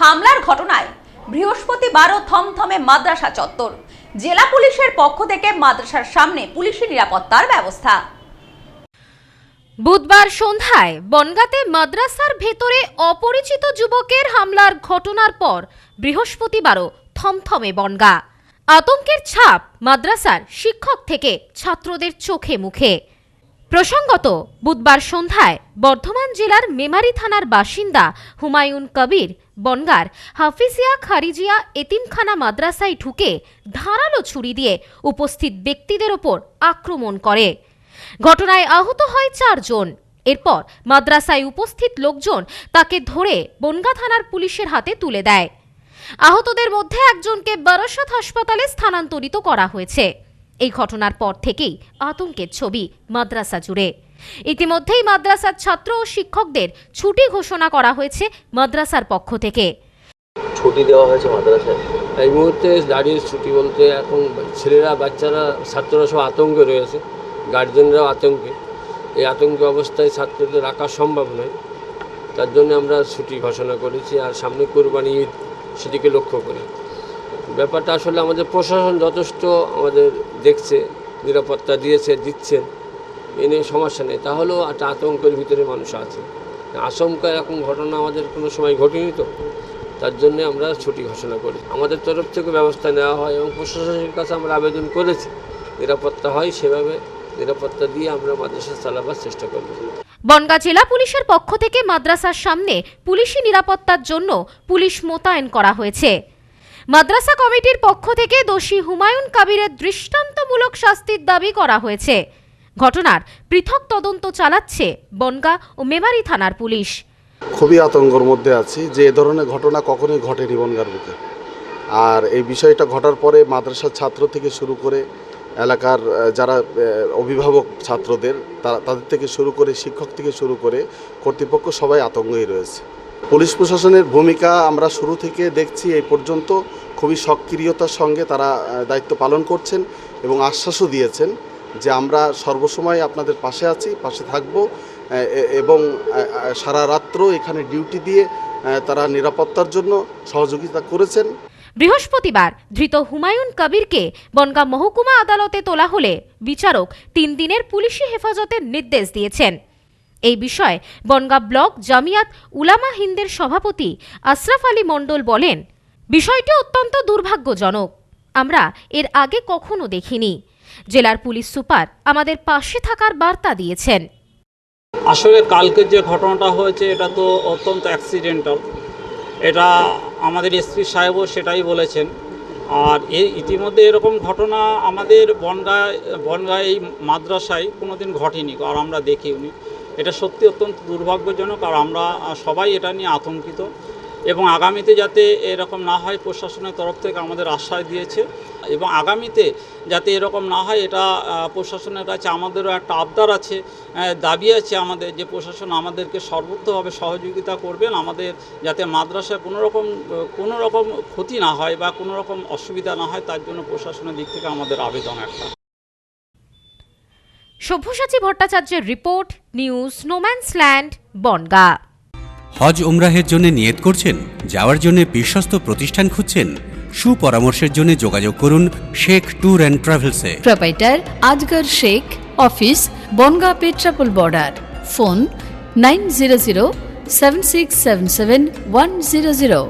হামলার ঘটনায় বৃহস্পতিবারও থমথমে মাদ্রাসা চত্বর। জেলা পুলিশের পক্ষ থেকে মাদ্রাসার সামনে পুলিশি নিরাপত্তার ব্যবস্থা। বুধবার সন্ধ্যায় বনগাঁতে মাদ্রাসার ভেতরে অপরিচিত যুবকের হামলার ঘটনার পর বৃহস্পতিবারও থমথমে বনগা। আতঙ্কের ছাপ মাদ্রাসার শিক্ষক থেকে ছাত্রদের চোখে মুখে। প্রসঙ্গত, বুধবার সন্ধ্যায় বর্ধমান জেলার মেমারি থানার বাসিন্দা হুমায়ুন কবির, বনগার, হাফিজিয়া খারিজিয়া এতিমখানা মাদ্রাসায় ঢুকে ধারালো ছুরি দিয়ে উপস্থিত ব্যক্তিদের ওপর আক্রমণ করে। ঘটনায় আহত হয় চারজন। এরপর মাদ্রাসায় উপস্থিত লোকজন তাকে ধরে বনগা থানার পুলিশের হাতে তুলে দেয়। আহতদের মধ্যে একজনকে বারাসত হাসপাতালে স্থানান্তরিত করা হয়েছে। এই ঘটনার পর থেকেই আতঙ্কের ছবি মাদ্রাসা জুড়ে। ইতিমধ্যেই মাদ্রাসার ছাত্র ও শিক্ষকদের ছুটি ঘোষণা করা হয়েছে মাদ্রাসার পক্ষ থেকে। ছুটি দেওয়া হয়েছে মাদ্রাসায়? এই মুহূর্তে দাঁড়িয়ে ছুটি বলতে এখন ছেলেরা বাচ্চারা ছাত্ররা সব আতঙ্কে রয়েছে গার্জেনরাও আতঙ্কে। এই আতঙ্ক অবস্থায় ছাত্রদের রাখা সম্ভব নয়। তার জন্য আমরা ছুটি ঘোষণা করেছি আর সামনে কোরবানি ঈদ সেদিকে লক্ষ্য করে। ব্যাপারটা আসলে আমাদের প্রশাসন যথেষ্ট আমাদের দেখছে, নিরাপত্তা দিয়েছে, দিচ্ছেন। এ নিয়ে সমস্যা নেই। তাহলেও একটা আতঙ্কের ভিতরে মানুষ আছে। আশঙ্কা এরকম ঘটনা আমাদের কোনো সময় ঘটেনি তো। তার জন্য আমরা ছুটি ঘোষণা করি। আমাদের তরফ থেকে ব্যবস্থা নেওয়া হয় এবং প্রশাসনের কাছে আমরা আবেদন করেছি। নিরাপত্তা হয় সেভাবে। নিরাপত্তা দিয়ে আমরা মাদ্রাসা চালাবার চেষ্টা করব। বনগাঁ জেলা পুলিশের পক্ষ থেকে মাদ্রাসার সামনে পুলিশি নিরাপত্তার জন্য পুলিশ মোতায়েন করা হয়েছে। মাদ্রাসা কমিটির পক্ষ থেকে দোষী হুমায়ুন কাবিরের দৃষ্টান্তমূলক শাস্তির দাবি করা হয়েছে। ঘটনার পৃথক তদন্ত চালাচ্ছে বনগাঁ ও মেমারি থানার পুলিশ। খুবই আতঙ্কর মধ্যে আছি যে এ ধরনের ঘটনা কখনোই ঘটেনি বনগার বুকে। আর এই বিষয়টা ঘটার পরে মাদ্রাসার ছাত্র থেকে শুরু করে এলাকার যারা অভিভাবক ছাত্রদের, তারা, তাদের থেকে শুরু করে শিক্ষক থেকে শুরু করে কর্তৃপক্ষ সবাই আতঙ্কই রয়েছে। পুলিশ প্রশাসনের ভূমিকা আমরা শুরু থেকে দেখছি এই পর্যন্ত। খুবই সক্রিয়তার সঙ্গে তারা দায়িত্ব পালন করছেন এবং আশ্বাসও দিয়েছেন যে আমরা সর্বসময় আপনাদের পাশে আছি, পাশে থাকব এবং সারা রাত্র এখানে ডিউটি দিয়ে তারা নিরাপত্তার জন্য সহযোগিতা করেছেন। বৃহস্পতিবার ধৃত হুমায়ুন কবিরকে বনগাঁ মহকুমা আদালতে তোলা হলে বিচারক তিন দিনের পুলিশি হেফাজতের নির্দেশ দিয়েছেন। এই বিষয়ে বনগাঁ ব্লক জামিয়াত উলামা হিন্দের সভাপতি আশরাফ আলী মণ্ডল বলেন, বিষয়টি অত্যন্ত দুর্ভাগ্যজনক। আমরা এর আগে কখনো দেখিনি। জেলার পুলিশ সুপার আমাদের পাশে থাকার বার্তা দিয়েছেন। আসলে কালকের যে ঘটনাটা হয়েছে, এটা তো অত্যন্ত অ্যাক্সিডেন্টাল এটা আমাদের এসপি সাহেবও সেটাই বলেছেন। আর এই ইতিমধ্যে এরকম ঘটনা আমাদের বনগাঁ বনগাঁ এই মাদ্রাসায় কোনোদিন ঘটেনি, আর আমরা দেখিনি। এটা সত্যি অত্যন্ত দুর্ভাগ্যজনক আর আমরা সবাই এটা নিয়ে আতঙ্কিত এবং আগামীতে যাতে এরকম না হয় প্রশাসনের তরফ থেকে আমাদের আশ্বাস দিয়েছে এবং আগামীতে যাতে এরকম না হয় এটা প্রশাসনের কাছে আমাদেরও একটা আবদার আছে দাবি আছে আমাদের যে প্রশাসন আমাদেরকে সর্বোচ্চভাবে সহযোগিতা করবেন, আমাদের যাতে মাদ্রাসায় কোনো রকম কোনো রকম ক্ষতি না হয় বা কোনো রকম অসুবিধা না হয়, তার জন্য প্রশাসনের দিক থেকে আমাদের আবেদন একটা। সভ্যসাচী ভট্টাচার্যের report news no man's land Bongaon. হজ উমরাহের জন্য নিয়ত করছেন যাওয়ার জন্য বিশ্বস্ত প্রতিষ্ঠান খুঁজছেন সুপরামর্শের জন্য যোগাযোগ করুন Sheikh tour and ট্রাভেলসে। Proprietor Azgar Sheikh office Bongaon Petrapole border. Phone nine zero zero seven six seven seven one zero zero.